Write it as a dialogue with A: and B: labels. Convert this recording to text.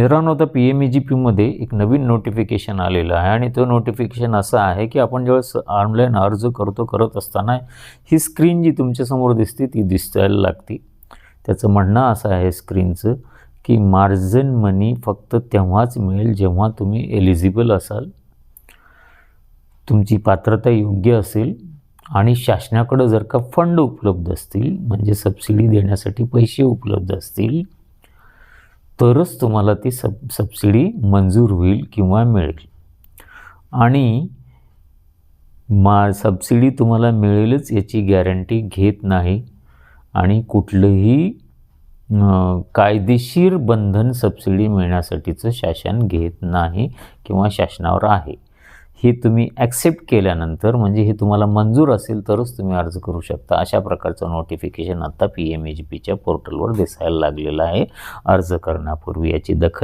A: मित्रांनो आता P M E G पीमध्ये एक नवीन नोटिफिकेशन आलेलं आहे आणि तो नोटिफिकेशन असं आहे की आपण ज्यावेळेस ऑनलाईन अर्ज करतो करत असताना ही स्क्रीन जी तुमच्यासमोर दिसते ती दिसायला लागते. त्याचं म्हणणं असं आहे स्क्रीनचं की मार्जिन मनी फक्त तेव्हाच मिळेल जेव्हा तुम्ही एलिजिबल असाल. तुमची पात्रता योग्य असेल आणि शासनाकडं जर का फंड उपलब्ध असतील म्हणजे सबसिडी देण्यासाठी पैसे उपलब्ध असतील तरच तुम्हाला ती सब सबसिडी मंजूर होईल किंवा मिळेल. आणि मा सबसिडी तुम्हाला मिळेलच याची गॅरंटी घेत नाही. आणि कुठलंही कायदेशीर बंधन सबसिडी मिळण्यासाठीचं शासन घेत नाही किंवा शासनावर आहे. हे तुम्ही ॲक्सेप्ट केल्यानंतर म्हणजे हे तुम्हाला मंजूर असेल तरच तुम्ही अर्ज करू शकता. अशा प्रकारचं नोटिफिकेशन आता पी एम एच पीच्या पोर्टलवर दिसायला लागलेलं आहे. अर्ज करण्यापूर्वी याची दखल